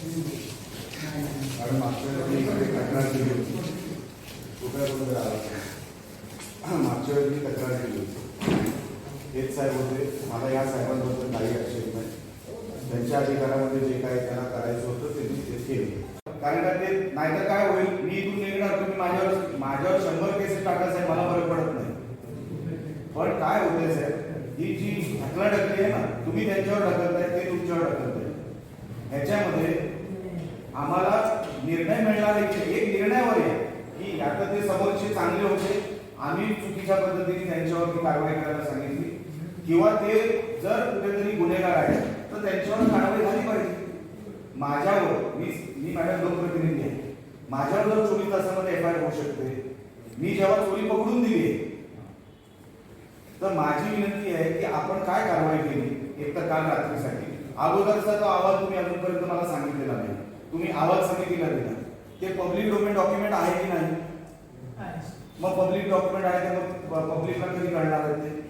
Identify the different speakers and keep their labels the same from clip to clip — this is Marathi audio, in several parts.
Speaker 1: मॅडम मागच्या वेळी तक्रार केली होती कृपया करून मागच्या वेळी मी तक्रार केली होती हेच साहेब होते मला या साहेबांबद्दल काही आक्षेप नाही त्यांच्या अधिकारामध्ये जे काही त्यांना करायचं होतं ते मी ते केले कारण का ते नाहीतर काय होईल मी इथून निघणार तुम्ही माझ्यावर माझ्यावर शंभर केसेस टाका साहेब मला बरं पडत नाही पण काय होतंय साहेब ही जी ढकलाढकली आहे ना तुम्ही त्यांच्यावर ढकलताय ते तुमच्यावर ढकलताय ह्याच्यामध्ये आम्हाला निर्णय मिळणार आहे एक निर्णयावर आहे की आता ते समोरचे चांगले होते. आम्ही चुकीच्या पद्धतीने त्यांच्यावरती कारवाई करायला सांगितली. किंवा ते जर कुठेतरी गुन्हेगार आहेत तर त्यांच्यावर कारवाई झाली पाहिजे. माझ्यावर मी मी मॅडम लोकप्रतिनिधी आहे माझ्यावर जर चोवीस तासामध्ये एफ आय आर होऊ शकते मी जेव्हा चोरी पकडून दिली आहे, तर माझी विनंती आहे की आपण काय कारवाई केली एक तर काल रात्रीसाठी. अगोदरचा तो अहवाल तुम्ही अजूनपर्यंत मला सांगितलेला नाही. तुम्ही अहवाल समितीला दिला ते पब्लिक डोमेन डॉक्युमेंट आहे की नाही? मग पब्लिक डॉक्युमेंट आहे तर मग पब्लिकला कधी कळणार आहे ते?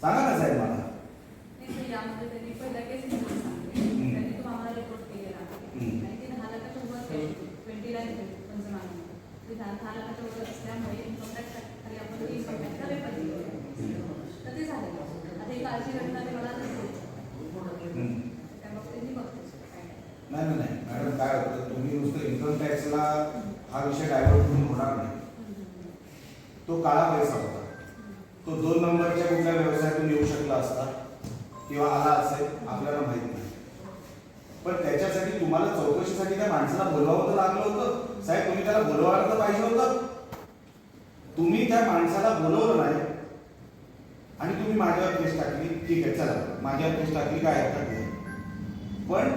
Speaker 1: सांगा ना साहेब मला. असेल आपल्याला माहीत नाही. पण त्याच्यासाठी तुम्हाला चौकशीसाठी त्या माणसाला बोलवावं तर लागलं होतं. साहेब तुम्ही त्याला बोलवायला तर पाहिजे होतं. तुम्ही त्या माणसाला बोलवलं नाही आणि तुम्ही माझ्यावर केस टाकली. ठीक आहे चला. माझ्यावर केस टाकली काय हरकत नाही. पण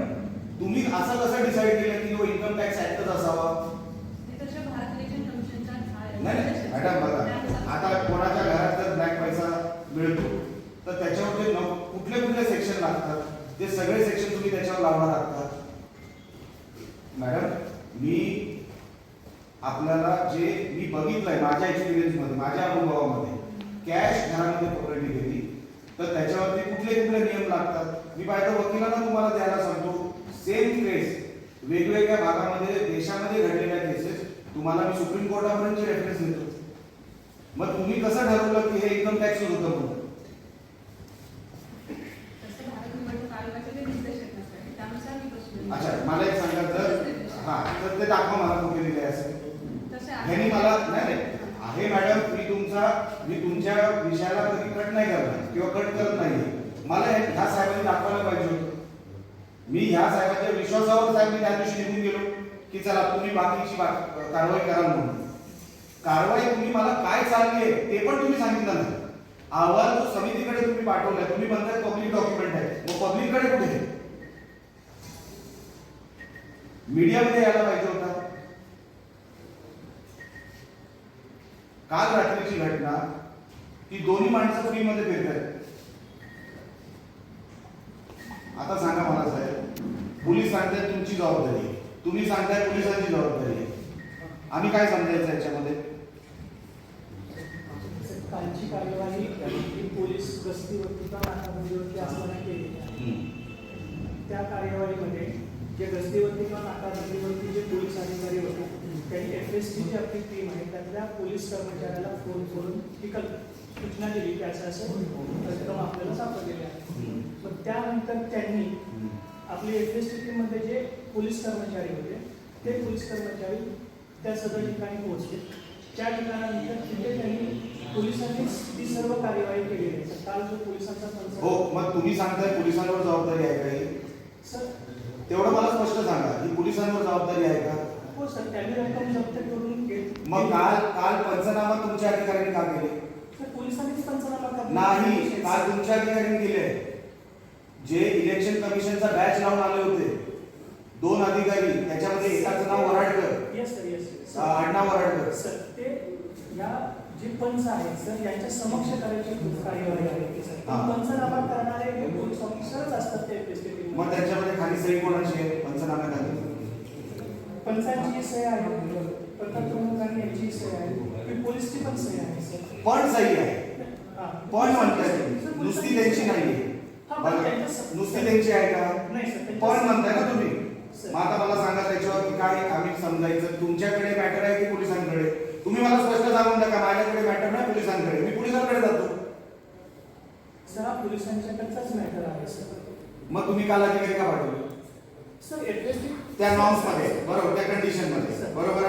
Speaker 1: तुम्ही असं कसं डिसाईड केलं की तो इन्कम टॅक्स ऍक्टच असावा
Speaker 2: ते तशा भारत इलेक्शन कमिशनच्या
Speaker 1: नाही नाही मॅडम बघा आता कोणाच्या घरात जर ब्लॅक पैसा मिळतो तर त्याच्यावर ते न- कुठले कुठले सेक्शन लागतात ते सगळे सेक्शन तुम्ही त्याच्यावर लावणार आहात. मॅडम मी आपल्याला जे मी बघितलंय माझ्या एक्सपिरियन्समध्ये माझ्या अनुभवामध्ये कॅश घरामध्ये पकडली गेली तर त्याच्यावरती कुठले कुठले नियम लागतात? मी पाहिजे वकिलांना तुम्हाला द्यायला सांगतो सेम केस वेगवेगळ्या भागामध्ये देशामध्ये घडलेल्या केसेस तुम्हाला मी सुप्रीम कोर्टापर्यंत रेफरन्स देतो. मग तुम्ही कसं ठरवलं की हे इन्कम टॅक्स होतं म्हणून
Speaker 2: तसं भारत निवडणूक आयोगाचे ते निर्देश आहेत ना सर. त्यानुसार मी बसले.
Speaker 1: एक सांगा जर हा तर ते दाखवा मला कुठे दिले असेल ह्यांनी मला नाही नाही. आहे मॅडम मी तुमचा मी तुमच्या विषयाला कधी कट नाही करणार किंवा कट करत नाही मला ह्या साहेबांनी दाखवायला पाहिजे होतं. मी ह्या साहेबांच्या विश्वासावर साहेब मी त्या दिवशी निघून गेलो की चला तुम्ही बाकीची कारवाई करा म्हणून. कारवाई तुम्ही मला काय चालली आहे ते पण तुम्ही सांगितलं नाही. अहवाल जो समितीकडे तुम्ही पाठवलाय. तुम्ही म्हणताय पब्लिक डॉक्युमेंट आहे. मग पब्लिककडे कुठे आहे? मीडियामध्ये यायला पाहिजे होता. काल रात्रीची घटना की दोन्ही माणसं फ्रीमध्ये फिरत आहेत आता सांगा मला साहेब पोलीस सांगतायत तुमची जबाबदारी. तुम्ही सांगताय पोलिसांची जबाबदारी. आहे आम्ही काय समजायचं याच्यामध्ये?
Speaker 3: कालची कार्यवाही पोलीस असताना केली आहे. त्या कार्यवाहीमध्ये जे गस्तीवरती किंवा नाकाबंदीवरती जे पोलीस अधिकारी होते त्यांनी एफ एस ची जी आपली टीम आहे त्यातल्या पोलीस कर्मचाऱ्याला फोन करून ही कल सूचना दिली की असं असं उपक्रम आपल्याला सापडलेले आहे मग त्यानंतर त्यांनी आपली एफ एस टी टीममध्ये जे पोलीस कर्मचारी होते ते पोलीस कर्मचारी त्या सदर ठिकाणी पोहोचले. त्या ठिकाणानंतर तिथे त्यांनी पोलिसांनीच ती सर्व कार्यवाही केलेली आहे. काल जो पोलिसांचा
Speaker 1: हो मग तुम्ही सांगताय पोलिसांवर जबाबदारी आहे का ही?
Speaker 3: सर
Speaker 1: तेवढं मला स्पष्ट सांगा ही पोलिसांवर जबाबदारी आहे का?
Speaker 3: हो सर त्यांनी रक्कम जप्त करून घेत
Speaker 1: मग काल काल पंचनामा तुमच्या अधिकाऱ्यांनी का केले?
Speaker 3: तर पोलिसांनीच पंचनामा
Speaker 1: नाही काल तुमच्या अधिकाऱ्यांनी केले. जे इलेक्शन कमिशनचा बॅच लावून आले होते. दोन अधिकारी त्याच्यामध्ये एकाचं नाव वराडकर.
Speaker 3: येस सर येस
Speaker 1: अं, आडनाव वराडकर.
Speaker 3: सर ते या जे पंच आहेत सर यांच्या समक्ष करायची कार्यवाही आहे. सर
Speaker 1: हा.
Speaker 3: पंचनामा करणारे हे पोलीस ऑफिसरच असतात ते टीम
Speaker 1: मग
Speaker 3: मध्ये.
Speaker 1: त्याच्यामध्ये खाली सही कोणाची आहे? पंचनाम्याखाली
Speaker 3: पंचांची सही आहे. प्रमुखांनी यांची सही आहे. पोलीसची पण सही आहे सर.
Speaker 1: पण सही आहे.
Speaker 3: हा.
Speaker 1: पण म्हणताय नुसती त्यांची
Speaker 3: हा, त्यांच्या
Speaker 1: नुसती त्यांची आहे का?
Speaker 3: नाही
Speaker 1: पण म्हणताय ना तुम्ही. मग आता मला सांगा त्याच्यावर की काय आम्ही समजायचं? तुमच्याकडे मॅटर आहे की पोलिसांकडे? तुम्ही मला स्पष्ट सांगून द्या का माझ्याकडे मॅटर नाही पोलिसांकडे. मी पोलिसांकडे जातो.
Speaker 3: सर पोलिसांच्याकडचाच मॅटर आहे सर.
Speaker 1: मग तुम्ही काल अधिकारी का पाठवले?
Speaker 3: सर
Speaker 1: त्या नॉर्म्समध्ये बरोबर त्या कंडिशनमध्ये बरोबर.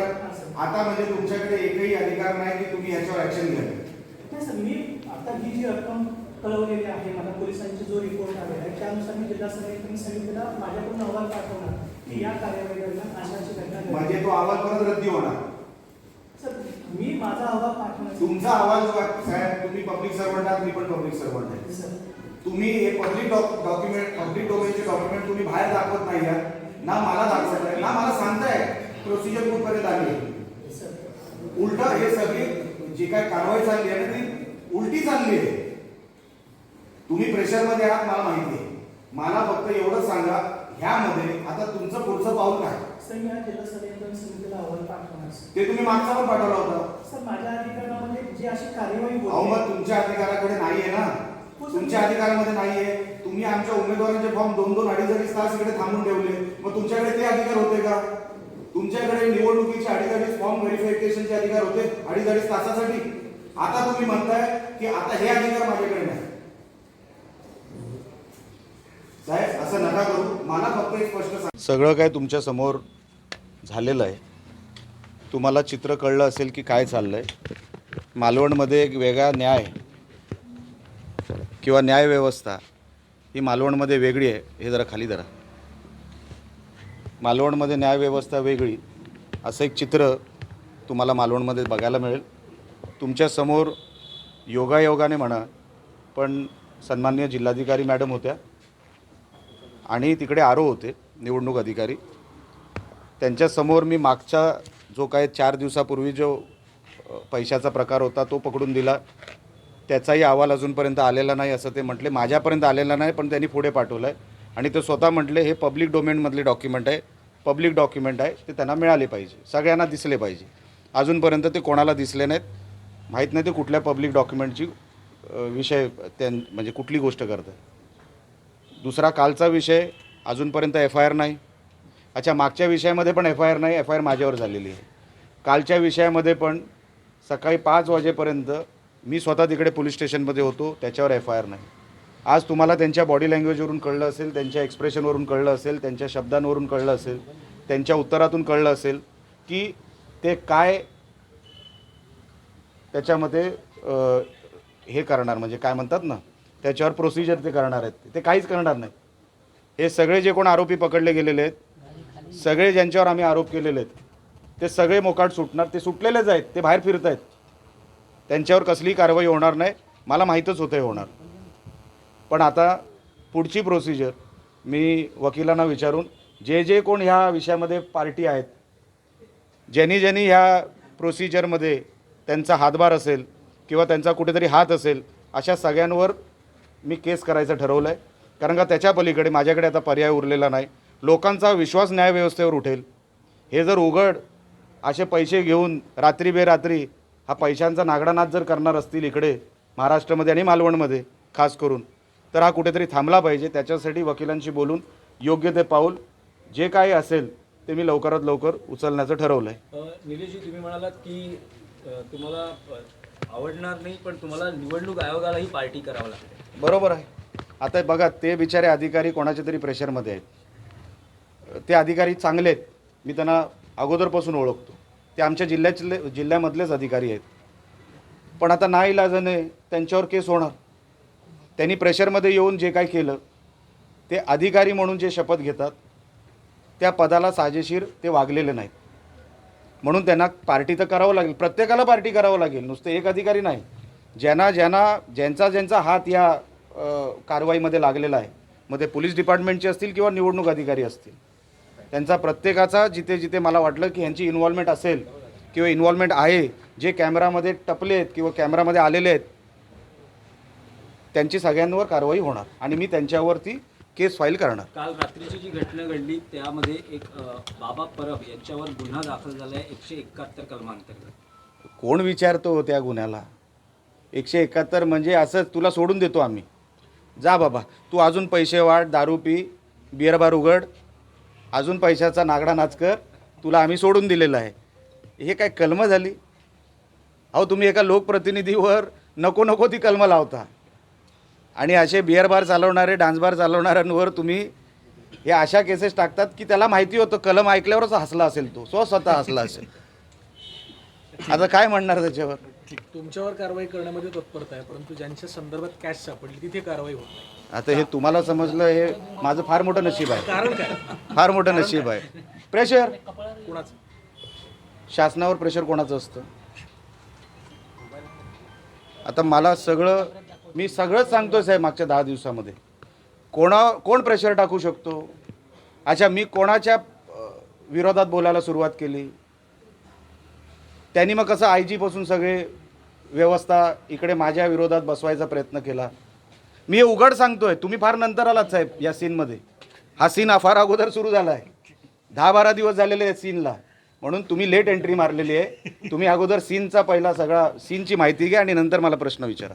Speaker 1: आता म्हणजे तुमच्याकडे एकही अधिकार नाही की तुम्ही ह्याच्यावर ऍक्शन
Speaker 3: नाही सर मी आता ही जी रक्कम कळवलेली आहे मला पोलिसांची जो रिपोर्ट आलेला आहे त्यानुसार मी जिल्हा समितीने समितीला माझ्याकडून अहवाल पाठवणार. की या कार्यवाही दरम्यान अशाची घटना.
Speaker 1: म्हणजे तो अहवाल परत रद्दी होणार.
Speaker 3: सर मी माझा अहवाल पाठवणार.
Speaker 1: तुमचा अहवाल जो साहेब तुम्ही पब्लिक सर्वंट आहात मी पण पब्लिक सर्वंट आहे.
Speaker 3: सर
Speaker 1: तुम्ही हे पब्लिक डॉक्युमेंट पब्लिक डोमेनचे डॉक्युमेंट तुम्ही बाहेर दाखवत नाही आहात ना मला दाखवत आहे ना मला सांगताय. प्रोसिजर कुठपर्यंत आली? आहे उलट हे सगळी जी काय कारवाई चालली आहे ती उलटी चालली आहे. तुम्ही प्रेशरमध्ये आहात मला माहिती आहे. मला फक्त एवढं सांगा ह्यामध्ये आता तुमचं पुढचं पाऊल काय. ते तुम्ही मागचा पण पाठवला होता.
Speaker 3: सर माझ्या अधिकारामध्ये जी अशी कार्यवाही
Speaker 1: तुमच्या अधिकाराकडे नाहीये ना. तुमच्या अधिकारामध्ये नाहीये. तुम्ही आमच्या उमेदवारांचे फॉर्म दोन दोन अडीच अडीच तास इकडे थांबून ठेवले. मग तुमच्याकडे ते अधिकार होते का? तुमच्याकडे निवडणुकीचे अडीच अडीच फॉर्म व्हेरिफिकेशनचे अधिकार होते अडीच अडीच तासासाठी. आता तुम्ही म्हणताय की आता हे अधिकार माझ्याकडे नाही. साहेब असं नका करू. मला फक्त एक स्पष्ट सांग. सगळं काय तुमच्यासमोर झालेलं आहे. तुम्हाला चित्र कळलं असेल की काय चाललंय. मालवणमध्ये एक वेगळा न्याय किंवा न्यायव्यवस्था ही मालवणमध्ये वेगळी आहे. हे जरा खाली धरा. मालवणमध्ये न्यायव्यवस्था वेगळी. असं एक चित्र तुम्हाला मालवणमध्ये बघायला मिळेल. तुमच्यासमोर योगायोगाने म्हणा पण सन्माननीय जिल्हाधिकारी मॅडम होत्या आणि तिकडे आरो होते निवडणूक अधिकारी. त्यांच्यासमोर मी मागच्या जो काय चार दिवसापूर्वी जो पैशाचा प्रकार होता तो पकडून दिला. त्याचाही अहवाल अजूनपर्यंत आलेला नाही असं ते म्हटले. माझ्यापर्यंत आलेला नाही पण त्यांनी पुढे पाठवलं आहे आणि ते स्वतः म्हटले हे पब्लिक डोमेनमधले डॉक्युमेंट आहे पब्लिक डॉक्युमेंट आहे ते त्यांना मिळाले पाहिजे. सगळ्यांना दिसले पाहिजे. अजूनपर्यंत ते कोणाला दिसले नाहीत. माहीत नाही ते कुठल्या पब्लिक डॉक्युमेंटची विषय त्यां म्हणजे कुठली गोष्ट करत आहे दुसरा कालचा विषय अजूनपर्यंत एफ आय आर नाही. अच्छा मागच्या विषयामध्ये पण एफ आय आर नाही एफ आय आर माझ्यावर झालेली आहे. कालच्या विषयामध्ये पण सकाळी पाच वाजेपर्यंत मी स्वतः तिकडे पोलीस स्टेशनमध्ये होतो त्याच्यावर एफ आय आर नाही. आज तुम्हाला त्यांच्या बॉडी लँग्वेजवरून कळलं असेल त्यांच्या एक्सप्रेशनवरून कळलं असेल त्यांच्या शब्दांवरून कळलं असेल त्यांच्या उत्तरातून कळलं असेल की ते काय त्याच्यामध्ये हे करणार म्हणजे काय म्हणतात ना त्याच्यावर प्रोसिजर ते करणार आहेत. ते काहीच करणार नाही. हे सगळे जे कोण आरोपी पकडले गेलेले आहेत सगळे ज्यांच्यावर आम्ही आरोप केलेले आहेत ते सगळे मोकाट सुटणार ते सुटलेलेच आहेत ते बाहेर फिरत आहेत त्यांच्यावर कसलीही कारवाई होणार नाही. मला माहीतच होतं होणार. पण आता पुढची प्रोसिजर मी वकिलांना विचारून जे जे कोण ह्या विषयामध्ये पार्टी आहेत ज्यांनी ज्यांनी ह्या प्रोसिजरमध्ये त्यांचा हातभार असेल किंवा त्यांचा कुठेतरी हात असेल अशा सगळ्यांवर मी केस करायचं ठरवलं आहे कारण का त्याच्या पलीकडे माझ्याकडे आता पर्याय उरलेला नाही. लोकांचा विश्वास न्यायव्यवस्थेवर उठेल. हे जर उघड असे पैसे घेऊन रात्री बेरात्री हा पैशांचा नागडानाच जर करणार असतील इकडे महाराष्ट्रामध्ये आणि मालवणमध्ये खास करून तर हा कुठेतरी थांबला पाहिजे. त्याच्यासाठी वकिलांशी बोलून योग्य ते पाऊल जे काही असेल ते मी लवकरात लवकर उचलण्याचं ठरवलं आहे
Speaker 4: निलेशजी तुम्ही म्हणालात की तुम्हाला आवडणार नाही पण तुम्हाला निवडणूक आयोगालाही पार्टी करावं लागते.
Speaker 1: बरोबर आहे. आता बघा ते बिचारे अधिकारी कोणाच्या तरी प्रेशरमध्ये आहेत. ते अधिकारी चांगले आहेत. मी त्यांना अगोदरपासून ओळखतो. ते आमच्या जिल्ह्यातले जिल्ह्यामधलेच अधिकारी आहेत. पण आता ना इलाजाने त्यांच्यावर केस होणार. त्यांनी प्रेशरमध्ये येऊन जे काय केलं ते अधिकारी म्हणून जे शपथ घेतात त्या पदाला साजेशीर ते वागलेले नाहीत. म्हणून त्यांना पार्टी तर करावं लागेल प्रत्येकाला पार्टी करावं लागेल नुसते एक अधिकारी नाही. ज्यांना ज्यांना ज्यांचा ज्यांचा हात या कारवाईमध्ये लागलेला आहे मग ते पोलीस डिपार्टमेंटचे असतील किंवा निवडणूक अधिकारी असतील. त्यांचा प्रत्येकाचा जिथे जिथे मला वाटलं की ह्यांची इन्व्हॉल्वमेंट असेल किंवा इन्व्हॉल्वमेंट आहे जे कॅमेरामध्ये टपले आहेत किंवा कॅमेरामध्ये आलेले आहेत त्यांची सगळ्यांवर कारवाई होणार. आणि मी त्यांच्यावरती केस फाईल करणार.
Speaker 4: काल रात्रीची जी घटना घडली त्यामध्ये एक बाबा परब यांच्यावर गुन्हा दाखल झाला आहे एकशे एकाहत्तर कलमांतर्गत.
Speaker 1: कोण विचारतो त्या गुन्ह्याला? एकशे एकाहत्तर म्हणजे असं तुला सोडून देतो आम्ही. जा बाबा तू अजून पैसे वाढ दारू पी बिअर बार उघड. अजून पैशाचा नागडा नाच कर तुला आम्ही सोडून दिलेलं आहे. हे काय कलमं झाली? अहो तुम्ही एका लोकप्रतिनिधीवर नको नको ती कलमं लावता. आणि असे बिअर बार चालवणारे डान्स बार चालवणाऱ्यांवर तुम्ही हे अशा केसेस टाकतात की त्याला माहिती होतं कलम ऐकल्यावरच हसला असेल तो स्व स्वतः हसला असेल. आता काय म्हणणार त्याच्यावर?
Speaker 5: तुमच्यावर कारवाई करण्यामध्ये तत्परता आहे परंतु ज्यांच्या संदर्भात कॅश सापडली तिथे कारवाई होत नाही.
Speaker 1: आता हे तुम्हाला समजलं हे माझं फार मोठं नशीब आहे.
Speaker 5: कारण काय?
Speaker 1: फार मोठं नशीब आहे. प्रेशर
Speaker 5: कुणाचं?
Speaker 1: शासनावर प्रेशर कोणाचं असतं? आता मला सगळं मी सगळंच सांगतोय साहेब मागच्या दहा दिवसामध्ये. कोणा कोण प्रेशर टाकू शकतो? अच्छा मी कोणाच्या विरोधात बोलायला सुरुवात केली? त्यांनी मग कसं आय जीपासून सगळे व्यवस्था इकडे माझ्या विरोधात बसवायचा प्रयत्न केला? मी उघड सांगतोय तुम्ही फार नंतर आलात साहेब या सीनमध्ये. हा सीन फार अगोदर सुरू झाला आहे दहा बारा दिवस झालेले आहेत सीनला. म्हणून तुम्ही लेट एंट्री मारलेली आहे. तुम्ही अगोदर सीनचा पहिला सगळा सीनची माहिती घ्या आणि नंतर मला प्रश्न विचारा.